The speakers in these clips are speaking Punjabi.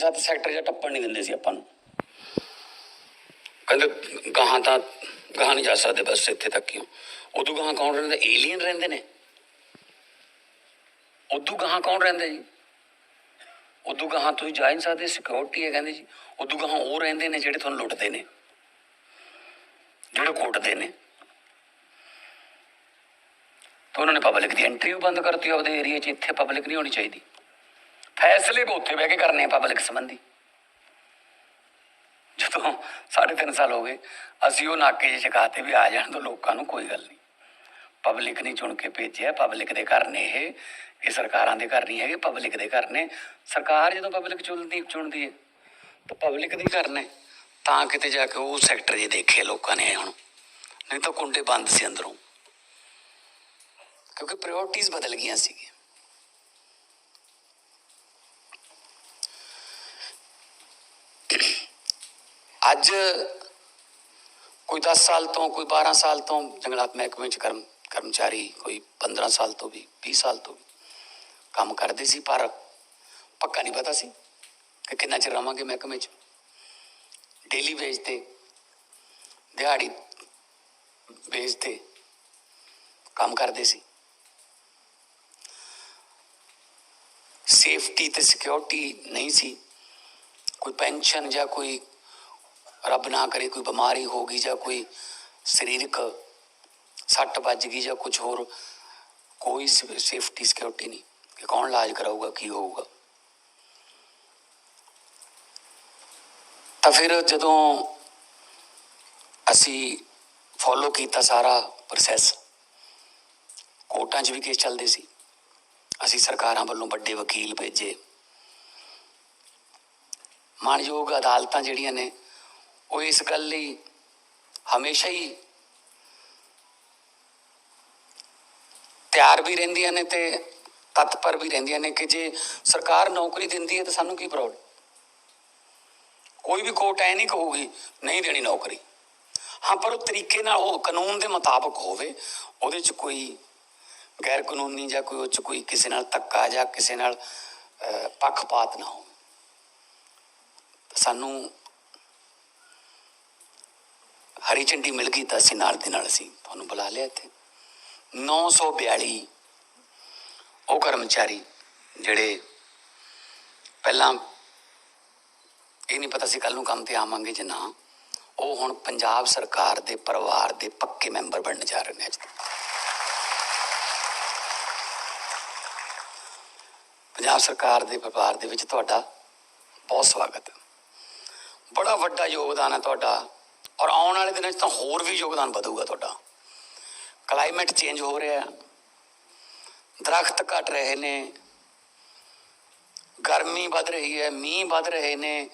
6-7 ਸੈਕਟਰ ਜਾਂ ਟੱਪਣ ਨਹੀਂ ਦਿੰਦੇ ਸੀ ਆਪਾਂ ਨੂੰ। ਕਹਿੰਦੇ ਗਾਹਾਂ ਤਾਂ ਗਾਹਾਂ ਨਹੀਂ ਜਾ ਸਕਦੇ ਬਸ ਇੱਥੇ ਤੱਕ ਹੀ। ਉਦੋਂ ਗਾਹਾਂ ਕੌਣ ਰਹਿੰਦਾ? ਏਲੀਅਨ ਰਹਿੰਦੇ ਨੇ। ਉਦੋਂ ਗਾਹਾਂ ਕੌਣ ਰਹਿੰਦਾ ਜੀ? ਉਦੋਂ ਗਾਹਾਂ ਤੁਸੀਂ ਜਾ ਹੀ ਨਹੀਂ ਸਕਦੇ ਸਿਕਿਉਰਿਟੀ ਹੈ ਕਹਿੰਦੇ ਜੀ। ਉਦੋਂ ਗਾਹਾਂ ਉਹ ਰਹਿੰਦੇ ਨੇ ਜਿਹੜੇ ਤੁਹਾਨੂੰ ਲੁੱਟਦੇ ਨੇ। ਜਿਹੜੇ ਕੁੱਟਦੇ ਨੇ। ਤਾਂ ਉਹਨਾਂ ਨੇ ਪਬਲਿਕ ਦੀ ਐਂਟਰੀ ਬੰਦ ਕਰਤੀ ਆਪਦੇ ਏਰੀਆ 'ਚ, ਇੱਥੇ ਪਬਲਿਕ ਨਹੀਂ ਹੋਣੀ ਚਾਹੀਦੀ। ਫੈਸਲੇ ਵੀ ਉੱਥੇ ਬਹਿ ਕੇ ਕਰਨੇ ਆ ਪਬਲਿਕ ਸੰਬੰਧੀ। ਜਦੋਂ ਸਾਢੇ ਤਿੰਨ ਸਾਲ ਹੋ ਗਏ, ਅਸੀਂ ਉਹ ਨਾਕੇ 'ਚ ਚਕਾਤੇ ਵੀ ਆ ਜਾਣ ਤੋਂ ਲੋਕਾਂ ਨੂੰ ਕੋਈ ਗੱਲ ਨਹੀਂ। ਪਬਲਿਕ ਨਹੀਂ ਚੁਣ ਕੇ ਭੇਜਿਆ ਪਬਲਿਕ ਦੇ ਘਰ ਨੇ ਇਹ। ਇਹ ਸਰਕਾਰਾਂ ਦੇ ਘਰ ਨਹੀਂ ਹੈਗੇ ਪਬਲਿਕ ਦੇ ਘਰ ਨੇ। ਸਰਕਾਰ ਜਦੋਂ ਪਬਲਿਕ ਚੁਣਦੀ ਚੁਣਦੀ ਹੈ, ਤਾਂ ਪਬਲਿਕ ਦੇ ਘਰ ਨੇ। ਤਾਂ ਕਿਤੇ ਜਾ ਕੇ ਉਹ ਸੈਕਟਰ ਜੇ ਦੇਖੇ ਲੋਕਾਂ ਨੇ ਹੁਣ। ਨਹੀਂ ਤਾਂ ਕੁੰਡੇ ਬੰਦ ਸੀ ਅੰਦਰੋਂ। ਕਿਉਂਕਿ ਪ੍ਰਾਇੋਰਟੀਆਂ ਬਦਲ ਗਈਆਂ ਸੀਗੀਆਂ। ਅੱਜ ਕੋਈ 10 ਸਾਲ ਤੋਂ, ਕੋਈ 12 ਸਾਲ ਤੋਂ ਜੰਗਲਾਤ ਮਹਿਕਮੇ ਚ ਕਰਮ, ਕਰਮਚਾਰੀ ਕੋਈ 15 ਸਾਲ ਤੋਂ ਵੀ 20 ਸਾਲ ਤੋਂ ਵੀ ਕੰਮ ਕਰਦੇ ਸੀ, ਪਰ ਪੱਕਾ ਨਹੀਂ ਪਤਾ ਸੀ ਕਿ ਕਿੰਨਾ ਚਿਰ ਰਵਾਂਗੇ ਮਹਿਕਮੇ ਚ। ਡੇਲੀ ਵੇਜ ਤੇ, ਦਿਹਾੜੀ ਵੇਜ ਤੇ ਕੰਮ ਕਰਦੇ ਸੀ। ਸੇਫਟੀ ਤੇ ਸਿਕਿਉਰਿਟੀ ਨਹੀਂ ਸੀ। ਕੋਈ ਪੈਨਸ਼ਨ ਜਾਂ ਕੋਈ ਰੱਬ ਨਾ ਕਰੇ ਕੋਈ ਬਿਮਾਰੀ ਹੋ ਗਈ ਜਾਂ ਕੋਈ ਸਰੀਰਕ ਸੱਟ ਵੱਜ ਗਈ ਜਾਂ ਕੁਝ ਹੋਰ, ਕੋਈ ਸੇਫਟੀ ਸਿਕਿਉਰਿਟੀ ਨਹੀਂ। ਕਿ ਕੌਣ ਇਲਾਜ ਕਰਾਊਗਾ, ਕੀ ਹੋਊਗਾ। ਤਾਂ ਫਿਰ ਜਦੋਂ ਅਸੀਂ ਫੋਲੋ ਕੀਤਾ ਸਾਰਾ ਪ੍ਰੋਸੈਸ ਕੋਰਟਾਂ 'ਚ ਵੀ ਕੇਸ ਚੱਲਦੇ ਸੀ। ਅਸੀਂ ਸਰਕਾਰਾਂ ਵੱਲੋਂ ਵੱਡੇ ਵਕੀਲ ਭੇਜੇ। ਮਾਨਯੋਗ ਅਦਾਲਤਾਂ ਜਿਹੜੀਆਂ ਨੇ ਉਹ ਇਸ ਗੱਲ ਲਈ ਹਮੇਸ਼ਾ ਹੀ ਤਿਆਰ ਵੀ ਰਹਿੰਦੀਆਂ ਨੇ ਤੇ ਤਤਪਰ ਵੀ ਰਹਿੰਦੀਆਂ ਨੇ ਕਿ ਜੇ ਸਰਕਾਰ ਨੌਕਰੀ ਦਿੰਦੀ ਹੈ ਤਾਂ ਸਾਨੂੰ ਕੀ ਪ੍ਰੋਬਲਮ ਕੋਈ ਵੀ ਕੋਰਟ ਐ ਨਹੀਂ ਕਹੂਗੀ ਨਹੀਂ ਦੇਣੀ ਨੌਕਰੀ ਹਾਂ ਪਰ ਉਹ ਤਰੀਕੇ ਨਾਲ ਉਹ ਕਾਨੂੰਨ ਦੇ ਮੁਤਾਬਕ ਹੋਵੇ ਉਹਦੇ 'ਚ ਕੋਈ ਗੈਰ ਕਾਨੂੰਨੀ ਜਾਂ ਕੋਈ ਉਹ 'ਚ ਕੋਈ ਕਿਸੇ ਨਾਲ ਧੱਕਾ ਜਾਂ ਕਿਸੇ ਨਾਲ ਪੱਖਪਾਤ ਨਾ ਹੋਵੇ ਸਾਨੂੰ ਹਰੀ ਝੰਡੀ ਮਿਲ ਗਈ ਤਾਂ ਅਸੀਂ ਨਾਲ ਦੇ ਨਾਲ ਅਸੀਂ ਤੁਹਾਨੂੰ ਬੁਲਾ ਲਿਆ ਇੱਥੇ। 942 ਉਹ ਕਰਮਚਾਰੀ ਜਿਹੜੇ ਪਹਿਲਾਂ ਇਹ ਨਹੀਂ ਪਤਾ ਸੀ ਕੱਲ ਨੂੰ ਕੰਮ ਤੇ ਆਵਾਂਗੇ ਜਾਂ ਨਾ, ਉਹ ਹੁਣ ਪੰਜਾਬ ਸਰਕਾਰ ਦੇ ਪਰਿਵਾਰ ਦੇ ਪੱਕੇ ਮੈਂਬਰ ਬਣਨ ਜਾ ਰਹੇ ਨੇ ਅੱਜ। ਪੰਜਾਬ ਸਰਕਾਰ ਦੇ ਪਰਿਵਾਰ ਦੇ ਵਿੱਚ ਤੁਹਾਡਾ ਬਹੁਤ ਸਵਾਗਤ ਹੈ। ਬੜਾ ਵੱਡਾ ਯੋਗਦਾਨ ਹੈ ਤੁਹਾਡਾ। ਔਰ ਆਉਣ ਵਾਲੇ ਦਿਨਾਂ 'ਚ ਤਾਂ ਹੋਰ ਵੀ ਯੋਗਦਾਨ ਵਧੂਗਾ ਤੁਹਾਡਾ। ਕਲਾਈਮੇਟ ਚੇਂਜ ਹੋ ਰਿਹਾ ਹੈ। ਦਰਖਤ ਘਟ ਰਹੇ ਨੇ। ਗਰਮੀ ਵੱਧ ਰਹੀ ਹੈ, ਮੀਂਹ ਵੱਧ ਰਹੇ ਨੇ।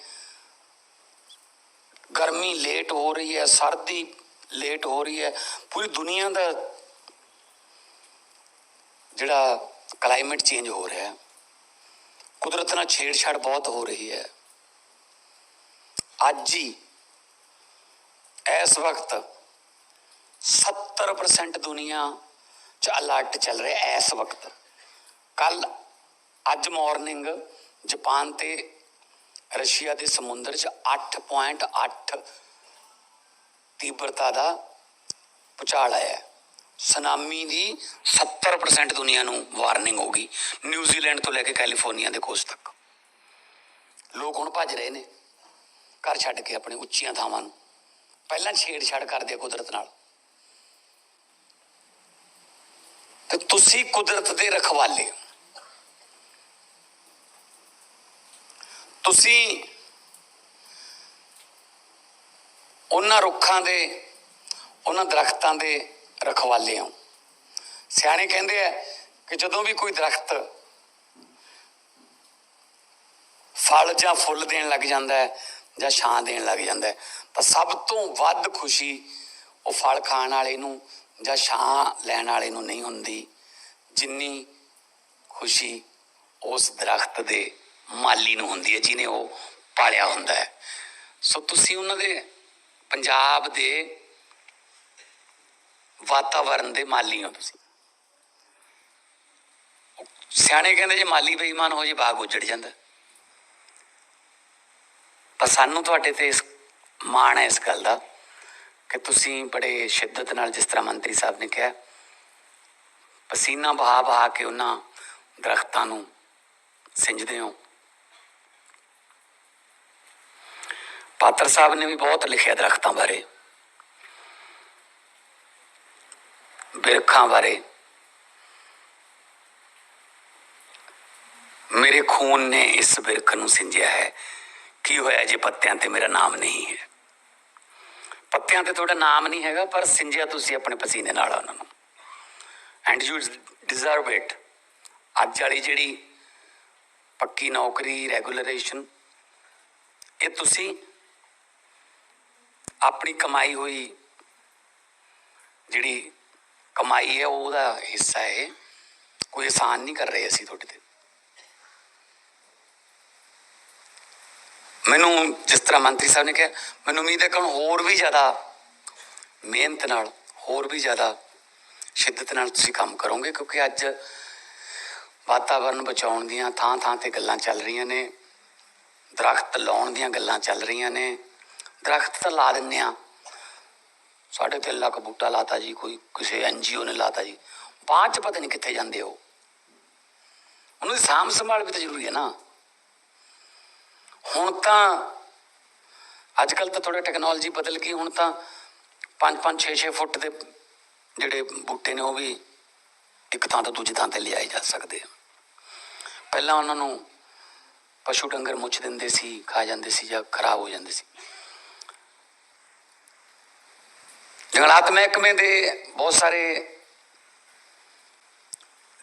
ਗਰਮੀ ਲੇਟ ਹੋ ਰਹੀ ਹੈ, ਸਰਦੀ ਲੇਟ ਹੋ ਰਹੀ ਹੈ। ਪੂਰੀ ਦੁਨੀਆ ਦਾ ਜਿਹੜਾ ਕਲਾਈਮੇਟ ਚੇਂਜ ਹੋ ਰਿਹਾ ਹੈ, ਕੁਦਰਤ ਨਾਲ ਛੇੜਛਾੜ ਬਹੁਤ ਹੋ ਰਹੀ ਹੈ। ਅੱਜ ਹੀ ਇਸ ਵਕਤ 70% ਦੁਨੀਆ ਚ ਅਲਰਟ ਚੱਲ ਰਿਹਾ ਇਸ ਵਕਤ। ਕੱਲ ਅੱਜ ਮਾਰਨਿੰਗ ਜਾਪਾਨ ਤੇ ਰਸ਼ੀਆ ਦੇ ਸਮੁੰਦਰ ਚ 8.8 ਤੀਬਰਤਾ ਦਾ ਭੂਚਾਲ ਆਇਆ। ਸੁਨਾਮੀ ਦੀ 70% ਦੁਨੀਆ ਨੂੰ ਵਾਰਨਿੰਗ ਹੋ ਗਈ ਨਿਊਜ਼ੀਲੈਂਡ ਤੋਂ ਲੈ ਕੇ ਕੈਲੀਫੋਰਨੀਆ ਦੇ ਕੋਸਟ ਤੱਕ। ਲੋਕ ਹੁਣ ਭੱਜ ਰਹੇ ਨੇ, ਘਰ ਛੱਡ ਕੇ ਆਪਣੇ ਉੱਚੀਆਂ ਥਾਵਾਂ ਨੂੰ। ਪਹਿਲਾਂ ਛੇੜਛਾੜ ਕਰਦੇ ਆ ਕੁਦਰਤ ਨਾਲ। ਤੇ ਤੁਸੀਂ ਕੁਦਰਤ ਦੇ ਰਖਵਾਲੇ ਤੁਸੀਂ ਉਹਨਾਂ ਰੁੱਖਾਂ ਦੇ, ਉਹਨਾਂ ਦਰਖਤਾਂ ਦੇ ਰਖਵਾਲੇ ਹੋ। ਸਿਆਣੇ ਕਹਿੰਦੇ ਆ ਕਿ ਜਦੋਂ ਵੀ ਕੋਈ ਦਰਖਤ ਫਲ ਜਾਂ ਫੁੱਲ ਦੇਣ ਲੱਗ ਜਾਂਦਾ ਹੈ ਜਾਂ ਛਾਂ ਦੇਣ ਲੱਗ ਜਾਂਦਾ ਹੈ। ਤਾਂ ਸਭ ਤੋਂ ਵੱਧ ਖੁਸ਼ੀ ਉਹ ਫਲ ਖਾਣ ਵਾਲੇ ਨੂੰ ਜਾਂ ਛਾਂ ਲੈਣ ਵਾਲੇ ਨੂੰ ਨਹੀਂ ਹੁੰਦੀ, ਜਿੰਨੀ ਖੁਸ਼ੀ ਉਸ ਦਰਖਤ ਦੇ ਮਾਲੀ ਨੂੰ ਹੁੰਦੀ ਹੈ, ਜਿਨੇ ਉਹ ਪਾਲਿਆ ਹੁੰਦਾ ਹੈ। ਸੋ ਤੁਸੀਂ ਉਹਨਾਂ ਦੇ ਪੰਜਾਬ ਦੇ ਵਾਤਾਵਰਣ ਦੇ ਮਾਲੀ ਹੋ ਤੁਸੀਂ। ਸਿਆਣੇ ਕਹਿੰਦੇ ਜੇ ਮਾਲੀ ਬੇਈਮਾਨ ਹੋ ਜੇ, ਬਾਗ ਉਜੜ ਜਾਂਦਾ। ਪਰ ਸਾਨੂੰ ਤੁਹਾਡੇ ਤੇ ਇਸ ਮਾਣ ਹੈ ਇਸ ਗੱਲ ਦਾ ਕਿ ਤੁਸੀਂ ਬੜੇ ਸ਼ਿੱਦਤ ਨਾਲ ਜਿਸ ਤਰ੍ਹਾਂ ਮੰਤਰੀ ਸਾਹਿਬ ਨੇ ਕਿਹਾ, ਪਸੀਨਾ ਬਹਾ ਬਹਾ ਕੇ ਉਹਨਾਂ ਦਰਖਤਾਂ ਨੂੰ ਸਿੰਜਦੇ ਹੋ। ਪਾਤਰ ਸਾਹਿਬ ਨੇ ਵੀ ਬਹੁਤ ਲਿਖਿਆ ਦਰਖਤਾਂ ਬਾਰੇ, ਬਿਰਖਾਂ ਬਾਰੇ। ਮੇਰੇ ਖੂਨ ਨੇ ਇਸ ਬਿਰਖ ਨੂੰ ਸਿੰਜਿਆ ਹੈ। ਕੀ ਹੋਇਆ ਜੇ? ਪੱਤਿਆਂ ਤੇ ਮੇਰਾ ਨਾਮ ਨਹੀਂ ਹੈ। ਪੱਤਿਆਂ ਤੇ ਤੁਹਾਡਾ ਨਾਮ ਨਹੀਂ ਹੈਗਾ, ਪਰ ਸਿੰਜਿਆ ਤੁਸੀਂ ਆਪਣੇ ਪਸੀਨੇ ਨਾਲ ਉਹਨਾਂ ਨੂੰ। ਐਂਡ ਯੂ ਡਿਜ਼ਰਵ ਇਟ ਅੱਜ ਵਾਲੀ ਜਿਹੜੀ ਪੱਕੀ ਨੌਕਰੀ ਰੈਗੂਲਰੇਸ਼ਨ ਇਹ ਤੁਸੀਂ ਆਪਣੀ ਕਮਾਈ ਹੋਈ ਜਿਹੜੀ ਕਮਾਈ ਹੈ, ਉਹਦਾ ਹਿੱਸਾ ਹੈ ਕੋਈ ਆਸਾਨ ਨਹੀਂ ਕਰ ਰਹੇ ਅਸੀਂ ਤੁਹਾਡੇ ਤੇ। ਮੈਨੂੰ ਜਿਸ ਤਰ੍ਹਾਂ ਮੰਤਰੀ ਸਾਹਿਬ ਨੇ ਕਿਹਾ, ਮੈਨੂੰ ਉਮੀਦ ਹੈ ਕਿ ਹੁਣ ਹੋਰ ਵੀ ਜ਼ਿਆਦਾ ਮਿਹਨਤ ਨਾਲ, ਹੋਰ ਵੀ ਜ਼ਿਆਦਾ ਸ਼ਿੱਦਤ ਨਾਲ ਤੁਸੀਂ ਕੰਮ ਕਰੋਗੇ, ਕਿਉਂਕਿ ਅੱਜ ਵਾਤਾਵਰਨ ਬਚਾਉਣ ਦੀਆਂ ਥਾਂ ਥਾਂ ਤੇ ਗੱਲਾਂ ਚੱਲ ਰਹੀਆਂ ਨੇ, ਦਰਖਤ ਲਾਉਣ ਦੀਆਂ ਗੱਲਾਂ ਚੱਲ ਰਹੀਆਂ ਨੇ। ਦਰਖਤ ਤਾਂ ਲਾ ਦਿੰਨੇ ਆ ਸਾਡੇ ਤਿੰਨ ਲੱਖ ਬੂਟਾ ਲਾਤਾ ਜੀ, ਕੋਈ ਕਿਸੇ ਐਨਜੀਓ ਨੇ ਲਾਤਾ ਜੀ। ਬਾਅਦ ਚ ਪਤਾ ਨਹੀਂ ਕਿੱਥੇ ਜਾਂਦੇ ਹੋ ਉਹਨਾਂ ਸਾਂਭ ਸੰਭਾਲ ਵੀ ਤਾਂ ਜ਼ਰੂਰੀ ਹੈ ਨਾ। ਹੁਣ ਤਾਂ ਅੱਜ ਕੱਲ ਤਾਂ ਥੋੜਾ ਟੈਕਨੋਲੋਜੀ ਬਦਲ ਗਈ, ਹੁਣ ਤਾਂ 5-5 6-6 ਫੁੱਟ ਦੇ ਜਿਹੜੇ ਬੂਟੇ ਨੇ ਉਹ ਵੀ ਇੱਕ ਥਾਂ ਤੋਂ ਦੂਜੀ ਥਾਂ ਤੇ ਲਿਆਏ ਜਾ ਸਕਦੇ ਆ। ਪਹਿਲਾਂ ਉਹਨਾਂ ਨੂੰ ਪਸ਼ੂ ਡੰਗਰ ਮੁੱਚ ਦਿੰਦੇ ਸੀ, ਖਾ ਜਾਂਦੇ ਸੀ ਜਾਂ ਖਰਾਬ ਹੋ ਜਾਂਦੇ ਸੀ। ਜੰਗਲਾਤ ਮਹਿਕਮੇ ਦੇ ਬਹੁਤ ਸਾਰੇ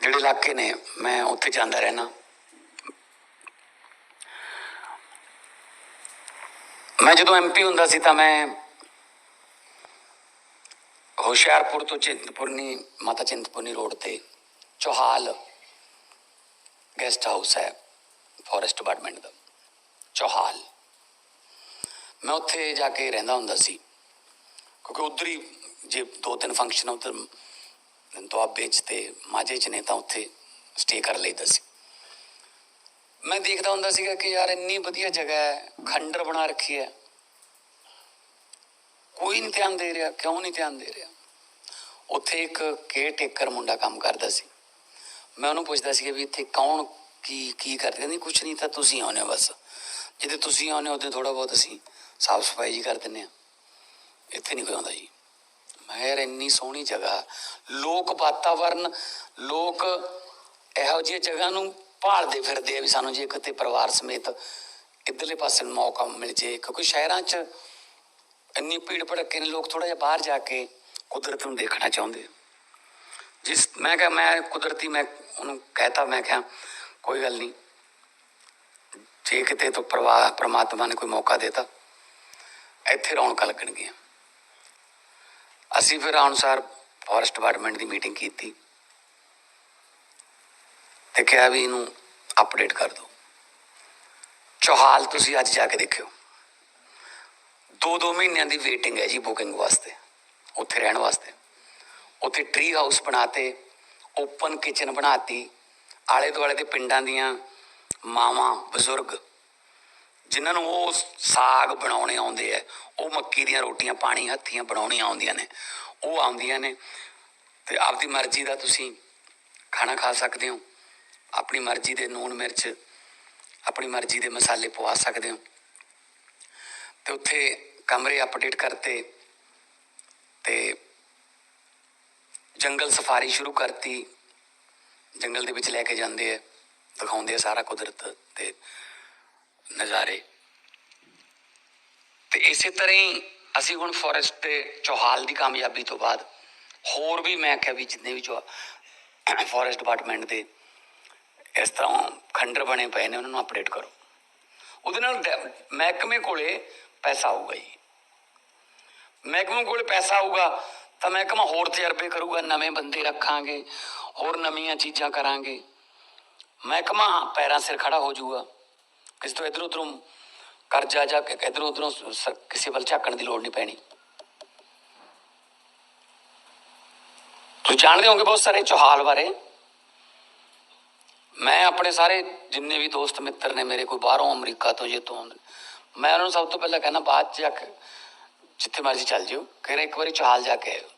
ਜਿਹੜੇ ਇਲਾਕੇ ਨੇ, ਮੈਂ ਉੱਥੇ ਜਾਂਦਾ ਰਹਿਣਾ ਮੈਂ ਜਦੋਂ ਐਮਪੀ ਹੁੰਦਾ ਸੀ ਤਾਂ ਮੈਂ ਹੁਸ਼ਿਆਰਪੁਰ ਤੋਂ ਚਿੰਤਪੁਰਨੀ, ਮਾਤਾ ਚਿੰਤਪੁਰਨੀ ਰੋਡ ਤੇ ਚੋਹਾਲ ਗੈਸਟ ਹਾਊਸ ਹੈ ਫੋਰੈਸਟ ਡਿਪਾਰਟਮੈਂਟ ਦਾ, ਚੋਹਾਲ। ਮੈਂ ਉੱਥੇ ਜਾ ਕੇ ਰਹਿੰਦਾ ਹੁੰਦਾ ਸੀ, ਕਿਉਂਕਿ ਉਧਰ ਹੀ ਜੇ ਦੋ ਤਿੰਨ ਫੰਕਸ਼ਨ ਉਧਰ ਦੁਆਬੇ ਚ ਤੇ ਮਾਝੇ ਚ ਨੇ ਤਾਂ ਉੱਥੇ ਸਟੇ ਕਰ ਲਈਦਾ ਸੀ। ਮੈਂ ਦੇਖਦਾ ਹੁੰਦਾ ਸੀਗਾ ਕਿ ਯਾਰ ਇੰਨੀ ਵਧੀਆ ਜਗ੍ਹਾ ਹੈ, ਖੰਡਰ ਬਣਾ ਰੱਖੀ ਹੈ। ਕੋਈ ਨਹੀਂ ਧਿਆਨ ਦੇ ਰਿਹਾ, ਕਿਉਂ ਨਹੀਂ ਧਿਆਨ ਦੇ ਰਿਹਾ? ਉੱਥੇ ਇੱਕ ਕੇਅਰ ਟੇਕਰ ਮੁੰਡਾ ਕੰਮ ਕਰਦਾ ਸੀ। ਮੈਂ ਉਹਨੂੰ ਪੁੱਛਦਾ ਸੀ ਵੀ ਇੱਥੇ ਕੌਣ, ਕੀ ਕੀ ਕਰਦੇ? ਨਹੀਂ ਕੁਝ ਨਹੀਂ, ਤਾਂ ਤੁਸੀਂ ਆਉਨੇ ਹੋ ਬਸ। ਜਿੱਦੇ ਤੁਸੀਂ ਆਉਨੇ ਹੋ ਤੇ ਥੋੜਾ ਬਹੁਤ ਅਸੀਂ ਸਾਫ਼ ਸਫ਼ਾਈ ਜੀ ਕਰ ਦਿੰਨੇ ਆ ਇੱਥੇ ਨਹੀਂ ਕੋਈ ਆਉਂਦਾ ਜੀ। ਮੈਂ ਯਾਰ ਇੰਨੀ ਸੋਹਣੀ ਜਗ੍ਹਾ, ਲੋਕ ਵਾਤਾਵਰਨ, ਲੋਕ ਇਹੋ ਜਿਹੀ ਜਗ੍ਹਾ ਨੂੰ ਭਾਲਦੇ ਫਿਰਦੇ ਆ ਵੀ ਸਾਨੂੰ ਜੇ ਕਿਤੇ ਪਰਿਵਾਰ ਸਮੇਤ ਇੱਧਰਲੇ ਪਾਸੇ ਨੂੰ ਮੌਕਾ ਮਿਲ ਜੇ। ਕਿਉਂਕਿ ਸ਼ਹਿਰਾਂ 'ਚ ਇੰਨੀ ਭੀੜ ਭੜੱਕੇ ਨੇ, ਲੋਕ ਥੋੜਾ ਜਿਹਾ ਬਾਹਰ ਜਾ ਕੇ ਕੁਦਰਤ ਨੂੰ ਦੇਖਣਾ ਚਾਹੁੰਦੇ ਜਿਸ ਮੈਂ ਕਿਹਾ, ਮੈਂ ਕੁਦਰਤੀ ਮੈਂ ਉਹਨੂੰ ਕਹਿਤਾ, ਮੈਂ ਕਿਹਾ, ਕੋਈ ਗੱਲ ਨਹੀਂ। ਜੇ ਕਿਤੇ ਤੋਂ ਪ੍ਰਵਾਹ ਪ੍ਰਮਾਤਮਾ ਨੇ ਕੋਈ ਮੌਕਾ ਦੇਤਾ, ਇੱਥੇ ਰੌਣਕਾਂ ਲੱਗਣਗੀਆਂ। ਅਸੀਂ ਫਿਰ ਅਨੁਸਾਰ ਫੋਰੈਸਟ ਡਿਪਾਰਟਮੈਂਟ ਦੀ ਮੀਟਿੰਗ ਕੀਤੀ। ਤੇ ਕਿਹਾ ਵੀ ਇਹਨੂੰ ਅਪਡੇਟ ਕਰ ਦਿਓ। ਚੌਹਾਲ ਤੁਸੀਂ ਅੱਜ ਜਾ ਕੇ ਦੇਖਿਓ। ਦੋ ਦੋ ਮਹੀਨਿਆਂ ਦੀ ਵੇਟਿੰਗ ਹੈ ਜੀ ਬੁਕਿੰਗ ਵਾਸਤੇ, ਉੱਥੇ ਰਹਿਣ ਵਾਸਤੇ। ਉੱਥੇ ਟ੍ਰੀ ਹਾਊਸ ਬਣਾਤੇ ਓਪਨ ਕਿਚਨ ਬਣਾਤੀ ਆਲੇ ਦੁਆਲੇ ਦੇ ਪਿੰਡਾਂ ਦੀਆਂ ਮਾਵਾਂ, ਬਜ਼ੁਰਗ, ਜਿਨ੍ਹਾਂ ਨੂੰ ਉਹ ਸਾਗ ਬਣਾਉਣੇ ਆਉਂਦੇ ਆ, ਉਹ ਮੱਕੀ ਦੀਆਂ ਰੋਟੀਆਂ, ਪਾਣੀ ਹੱਥੀਆਂ ਬਣਾਉਣੀਆਂ ਆਉਂਦੀਆਂ ਨੇ, ਉਹ ਆਉਂਦੀਆਂ ਨੇ। ਤੇ ਆਪਦੀ ਮਰਜ਼ੀ ਦਾ ਤੁਸੀਂ ਖਾਣਾ ਖਾ ਸਕਦੇ ਹੋ। ਆਪਣੀ ਮਰਜ਼ੀ ਦੇ ਨੂਣ ਮਿਰਚ, ਆਪਣੀ ਮਰਜ਼ੀ ਦੇ ਮਸਾਲੇ ਪਵਾ ਸਕਦੇ ਹੋ। ਤੇ ਉੱਥੇ ਕਮਰੇ ਅਪਡੇਟ ਕਰਤੇ ਤੇ ਜੰਗਲ ਸਫਾਰੀ ਸ਼ੁਰੂ ਕਰਤੀ। ਜੰਗਲ ਦੇ ਵਿੱਚ ਲੈ ਕੇ ਜਾਂਦੇ ਆ, ਦਿਖਾਉਂਦੇ ਆ ਸਾਰਾ ਕੁਦਰਤ ਤੇ ਨਜ਼ਾਰੇ। ਤੇ ਇਸੇ ਤਰ੍ਹਾਂ ਹੀ ਅਸੀਂ ਹੁਣ ਫੋਰੈਸਟ ਤੇ ਚੌਹਾਲ ਦੀ ਕਾਮਯਾਬੀ ਤੋਂ ਬਾਅਦ ਹੋਰ ਵੀ ਮੈਂ ਕਿਹਾ ਵੀ ਜਿੰਨੇ ਵੀ ਜੋ ਫੋਰੈਸਟ ਡਿਪਾਰਟਮੈਂਟ ਦੇ ਇਸ ਤਰ੍ਹਾਂ ਖੰਡਰ ਬਣੇ ਪਏ ਨੇ, ਉਹਨਾਂ ਨੂੰ ਅਪਡੇਟ ਕਰੋ। ਉਹਦੇ ਨਾਲ ਮਹਿਕਮੇ ਕੋਲੇ ਪੈਸਾ ਆਊਗਾ ਜੀ। ਮਹਿਕਮੇ ਕੋਲੇ ਪੈਸਾ ਆਊਗਾ, ਤਾਂ ਮਹਿਕਮਾ ਹੋਰ ਤਜਰਬੇ ਕਰੂਗਾ, ਨਵੇਂ ਬੰਦੇ ਰੱਖਾਂਗੇ, ਹੋਰ ਨਵੀਆਂ ਚੀਜ਼ਾਂ ਕਰਾਂਗੇ। ਮਹਿਕਮਾ ਪੈਰਾਂ ਸਿਰ ਖੜਾ ਹੋ ਜਾਊਗਾ। ਕਿਸੇ ਤੋਂ ਇਧਰ ਉਧਰੋਂ ਕਰਜ਼ਾ ਜਾ ਕੇ ਇਧਰੋਂ ਉਧਰੋਂ ਕਿਸੇ ਵੱਲ ਝਾਕਣ ਦੀ ਲੋੜ ਨਹੀਂ ਪੈਣੀ। ਤੁਸੀਂ ਜਾਣਦੇ ਹੋਗੇ ਬਹੁਤ ਸਾਰੇ ਚੌਹਾਲ ਬਾਰੇ। ਮੈਂ ਆਪਣੇ ਸਾਰੇ ਜਿੰਨੇ ਵੀ ਦੋਸਤ ਮਿੱਤਰ ਨੇ ਮੇਰੇ ਕੋਈ ਬਾਹਰੋਂ ਅਮਰੀਕਾ ਤੋਂ ਜੇ ਤੋਂ, ਮੈਂ ਉਹਨਾਂ ਨੂੰ ਸਭ ਤੋਂ ਪਹਿਲਾਂ ਕਹਿੰਦਾ ਬਾਅਦ ਚ ਜਾ ਕੇ ਜਿੱਥੇ ਮਰਜ਼ੀ ਚੱਲ ਜਿਓ, ਕਹਿੰਦੇ ਇੱਕ ਵਾਰੀ ਚਾਲ ਜਾ ਕੇ ਆਇਓ।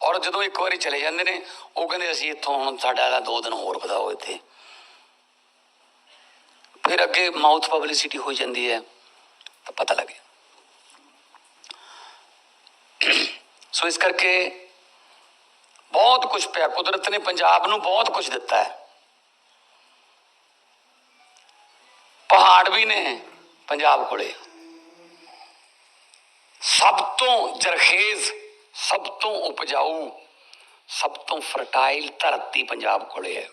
ਔਰ ਜਦੋਂ ਇੱਕ ਵਾਰੀ ਚਲੇ ਜਾਂਦੇ ਨੇ, ਉਹ ਕਹਿੰਦੇ ਅਸੀਂ ਇੱਥੋਂ ਹੁਣ ਸਾਡਾ ਵਾਲਾ ਦੋ ਦਿਨ ਹੋਰ ਵਧਾਓ ਇੱਥੇ। ਫਿਰ ਅੱਗੇ ਮਾਊਥ ਪਬਲਿਸਿਟੀ ਹੋ ਜਾਂਦੀ ਹੈ, ਤਾਂ ਪਤਾ ਲੱਗੇ ਸੋ ਇਸ ਕਰਕੇ ਬਹੁਤ ਕੁਝ ਪਿਆ, ਕੁਦਰਤ ਨੇ ਪੰਜਾਬ ਨੂੰ ਬਹੁਤ ਕੁਝ ਦਿੱਤਾ ਹੈ। ਪਹਾੜ ਵੀ ਨੇ ਪੰਜਾਬ ਕੋਲੇ। ਸਭ ਤੋਂ ਜਰਖੇਜ਼, ਸਭ ਤੋਂ ਉਪਜਾਊ, ਸਭ ਤੋਂ ਫਰਟਾਈਲ ਧਰਤੀ ਪੰਜਾਬ ਕੋਲੇ ਹੈ।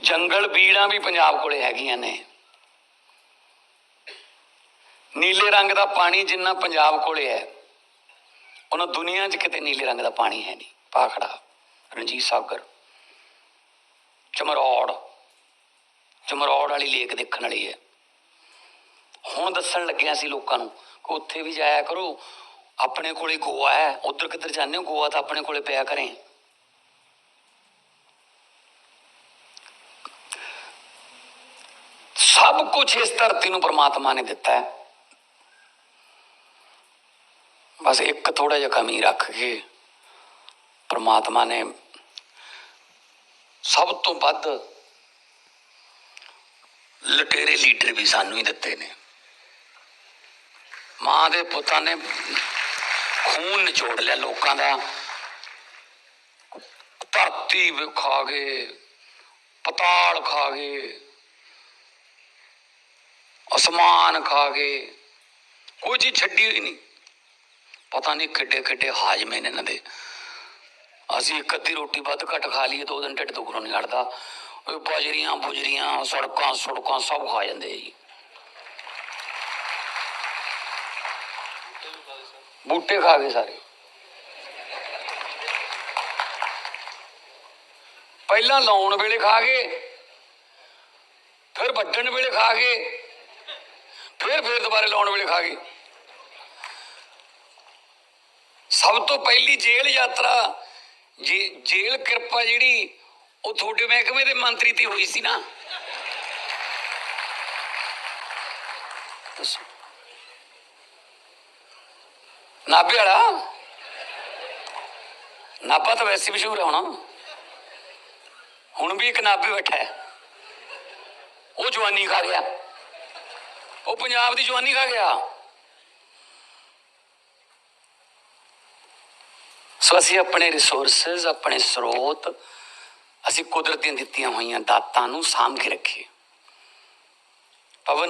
ਜੰਗਲ ਬੀੜਾਂ ਵੀ ਪੰਜਾਬ ਕੋਲੇ ਹੈਗੀਆਂ ਨੇ। ਨੀਲੇ ਰੰਗ ਦਾ ਪਾਣੀ ਜਿੰਨਾ ਪੰਜਾਬ ਕੋਲੇ ਹੈ, ਉਹਨਾਂ ਦੁਨੀਆ 'ਚ ਕਿਤੇ ਨੀਲੇ ਰੰਗ ਦਾ ਪਾਣੀ ਹੈ ਨਹੀਂ। ਪਾਖੜਾ, ਰਣਜੀਤ ਸਾਗਰ, ਚਮਰੌੜ ਚਮਰੌੜ ਵਾਲੀ ਲੇਕ ਦੇਖਣ ਵਾਲੀ ਹੈ। ਹੁਣ ਦੱਸਣ ਲੱਗਿਆ ਸੀ ਲੋਕਾਂ ਨੂੰ ਕਿ ਉੱਥੇ ਵੀ ਜਾਇਆ ਕਰੋ। ਆਪਣੇ ਕੋਲੇ ਗੋਆ ਹੈ, ਉਧਰ ਕਿੱਧਰ ਜਾਂਦੇ ਹੋ? ਗੋਆ ਤਾਂ ਆਪਣੇ ਕੋਲੇ ਪਿਆ ਕਰੇ। ਸਭ ਕੁਝ ਇਸ ਧਰਤੀ ਨੂੰ ਪ੍ਰਮਾਤਮਾ ਨੇ ਦਿੱਤਾ ਹੈ। ਬਸ ਇੱਕ ਥੋੜਾ ਜਿਹਾ ਕਮੀ ਰੱਖ ਕੇ ਪ੍ਰਮਾਤਮਾ ਨੇ ਸਭ ਤੋਂ ਵੱਧ ਲਟੇਰੇ ਲੀਡਰ ਵੀ ਸਾਨੂੰ ਹੀ ਦਿੱਤੇ ਨੇ। ਮਾਂ ਦੇ ਪੁੱਤਾਂ ਨੇ ਖੂਨ ਨਿਚੋੜ ਲਿਆ ਲੋਕਾਂ ਦਾ। ਧਰਤੀ ਖਾ ਗਏ ਪਤਾਲ ਖਾ ਗਏ ਅਸਮਾਨ ਖਾ ਗਏ ਕੋਈ ਚੀਜ਼ ਛੱਡੀ ਹੋਈ ਨਹੀਂ। ਪਤਾ ਨਹੀਂ ਕਿੱਡੇ ਕਿੱਡੇ ਹਾਜਮੇ ਨੇ ਇਹਨਾਂ ਦੇ। ਅਸੀਂ ਇੱਕ ਅੱਧੀ ਰੋਟੀ ਵੱਧ ਘੱਟ ਖਾ ਲਈਏ, ਦੋ ਦਿਨ ਢਿੱਡ ਦੁਖਰੋਂ ਨਹੀਂ ਹਟਦਾ ਉਹ ਬਾਜਰੀਆਂ ਬੁਜਰੀਆਂ ਸੜਕਾਂ ਸੜਕਾਂ ਸਭ ਖਾ ਜਾਂਦੇ ਜੀ। ਬੂਟੇ ਖਾ ਗਏ ਸਾਰੇ। ਪਹਿਲਾਂ ਲਾਉਣ ਵੇਲੇ ਖਾ ਗਏ, ਫਿਰ ਵੱਢਣ ਵੇਲੇ ਖਾ ਗਏ, ਫਿਰ ਫਿਰ ਦੁਬਾਰੇ ਲਾਉਣ ਵੇਲੇ ਖਾ ਗਏ। ਸਭ ਤੋਂ ਪਹਿਲੀ ਜੇਲ੍ਹ ਯਾਤਰਾ, ਜੇ ਜੇਲ੍ਹ ਕਿਰਪਾ ਜਿਹੜੀ ਉਹ ਤੁਹਾਡੇ ਮਹਿਕਮੇ ਦੇ ਮੰਤਰੀ ਤੇ ਹੋਈ ਸੀ ਨਾ। ਦੱਸੋ। ਨਾਭੇ ਵਾਲਾ? ਨਾਭਾ ਤਾਂ ਵੈਸੇ ਮਸ਼ਹੂਰ ਹੈ ਹੁਣ। ਹੁਣ ਵੀ ਇੱਕ ਨਾਭੇ ਬੈਠਾ ਹੈ। ਉਹ ਜਵਾਨੀ ਖਾ ਗਿਆ। ਉਹ ਪੰਜਾਬ ਦੀ ਜਵਾਨੀ ਖਾ ਗਿਆ। ਸੋ ਅਸੀਂ ਆਪਣੇ ਰਿਸੋਰਸਸ ਆਪਣੇ ਸਰੋਤ ਅਸੀਂ ਕੁਦਰਤ ਦੀਆਂ ਦਿੱਤੀਆਂ ਹੋਈਆਂ ਦਾਤਾਂ ਨੂੰ ਸਾਂਭ ਕੇ ਰੱਖੀਏ ਪਵਨ